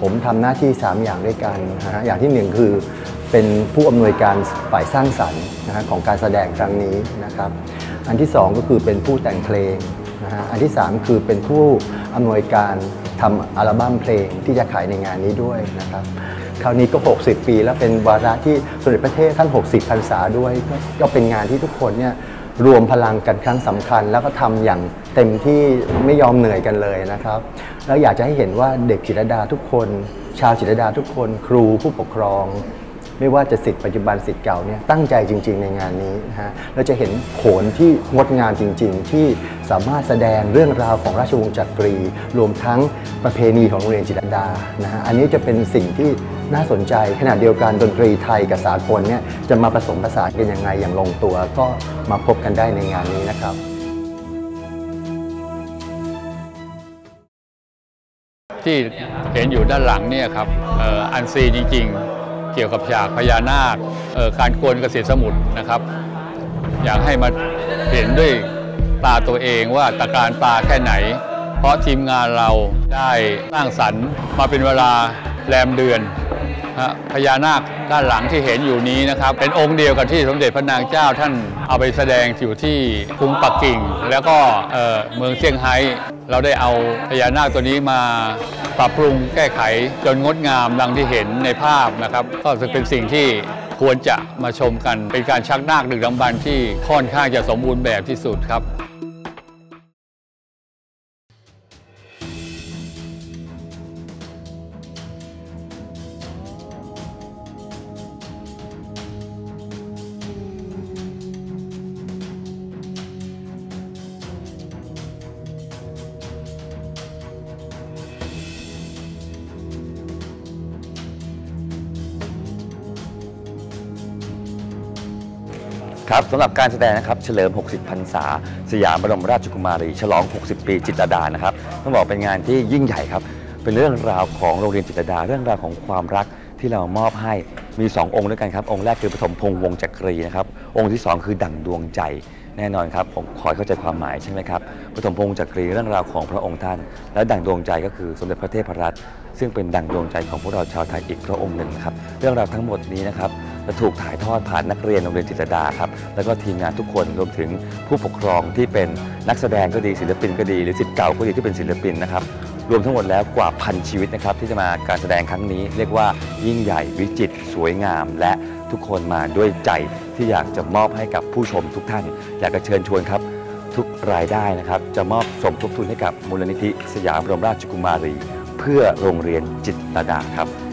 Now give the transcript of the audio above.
ผมทำหน้าที่ 3 อย่างด้วยกันนะฮะอย่างที่ 1 คือเป็นผู้อำนวยการฝ่ายสร้างสรรค์นะฮะของการแสดงครั้งนี้นะครับ อันที่ 2 ก็คือเป็นผู้แต่งเพลงนะฮะอันที่ 3 คือเป็นผู้อำนวยการทำอัลบั้มเพลงที่จะขายในงานนี้ด้วยนะครับคราวนี้ก็ 60 ปี แล้วเป็นวาระที่สมเด็จพระเทพท่าน 60 พรรษาด้วย ก็เป็นงานที่ทุกคนเนี่ย รวมพลังกันครั้งสำคัญ แล้วก็ทำอย่างเต็มที่ไม่ยอมเหนื่อยกันเลยนะครับ แล้วอยากจะให้เห็นว่าเด็กจิตรดาทุกคน ชาวจิตรดาทุกคน ครูผู้ปกครอง ไม่ว่าจะสิทธิ์ปัจจุบันสิทธิ์เก่าเนี่ยตั้งใจจริง ๆ ในงานนี้นะฮะเราจะเห็นโขนที่งดงามจริง ๆ ที่สามารถแสดงเรื่องราวของราชวงศ์จักรี รวมทั้งประเพณีของโรงเรียนจิตรดานะฮะอันนี้จะเป็นสิ่งที่ น่าสนใจขณะเดียวกันดนตรีไทยกับสากลเนี่ยจะมาผสมผสานกันยังไงอย่างลงตัวก็มาพบกันได้ในงานนี้นะครับที่เห็นอยู่ด้านหลังเนี่ยครับอ,อันซีจริงๆ เกี่ยวกับฉากพญานาคการกวนเกษตรสมุทรนะครับ อยากให้มาเห็นด้วยตาตัวเองว่าตะการตาแค่ไหน เพราะทีมงานเราได้สร้างสรรค์มาเป็นเวลาแรมเดือน พญานาคด้านหลังที่เห็นอยู่นี้นะครับ เป็นองค์เดียวกับที่สมเด็จพระนางเจ้าท่านเอาไปแสดงอยู่ที่กรุงปักกิ่ง แล้วก็เมืองเซี่ยงไฮ้เราได้เอาพญานาคตัวนี้มาปรับปรุงแก้ไขจนงดงามดังที่เห็นในภาพนะครับ ก็เป็นสิ่งที่ควรจะมาชมกัน เป็นการชักนาคดึกดำบรรที่ค่อนข้างจะสมบูรณ์แบบที่สุดครับ ครับสำหรับการแสดงนะครับเฉลิม 60 พรรษา สยามบรมราชกุมารี ฉลอง 60 ปีจิตรดานะครับต้องบอกเป็นงานที่ยิ่งใหญ่ครับ เป็นเรื่องราวของโรงเรียนจิตรดา เรื่องราวของความรักที่เรามอบให้มี 2 องค์ด้วยกันครับ องค์แรกคือปฐมพงษ์วงจักรีนะครับองค์ที่ 2 คือดั่งดวงใจแน่นอนครับผมขอให้เข้าใจความหมายใช่ไหมครับปฐมพงศ์จักรีเรื่องราวของพระองค์ท่าน และดั่งดวงใจก็คือสมเด็จพระเทพรัตน์ซึ่งเป็นดั่งดวงใจของพวกเราชาวไทยอีกพระองค์หนึ่งครับเรื่องราวทั้งหมดนี้นะครับ จะถูกถ่ายทอดผ่านนักเรียนโรงเรียนจิตรดาครับแล้วก็ทีมงานทุกคนรวมถึงผู้ปกครองที่เป็นนักแสดงก็ดีศิลปินก็ดี หรือศิษย์เก่าก็ดีที่เป็นศิลปินนะครับรวมทั้งหมดแล้วกว่าพันชีวิตนะครับที่จะมาการแสดงครั้งนี้ เรียกว่ายิ่งใหญ่วิจิตรสวยงาม และทุกคนมาด้วยใจที่อยากจะมอบให้กับผู้ชมทุกท่าน อยากจะเชิญชวนครับทุกรายได้นะครับจะมอบสมทบทุนให้กับมูลนิธิสยามบรมราชกุมารี เพื่อโรงเรียนจิตรดาครับ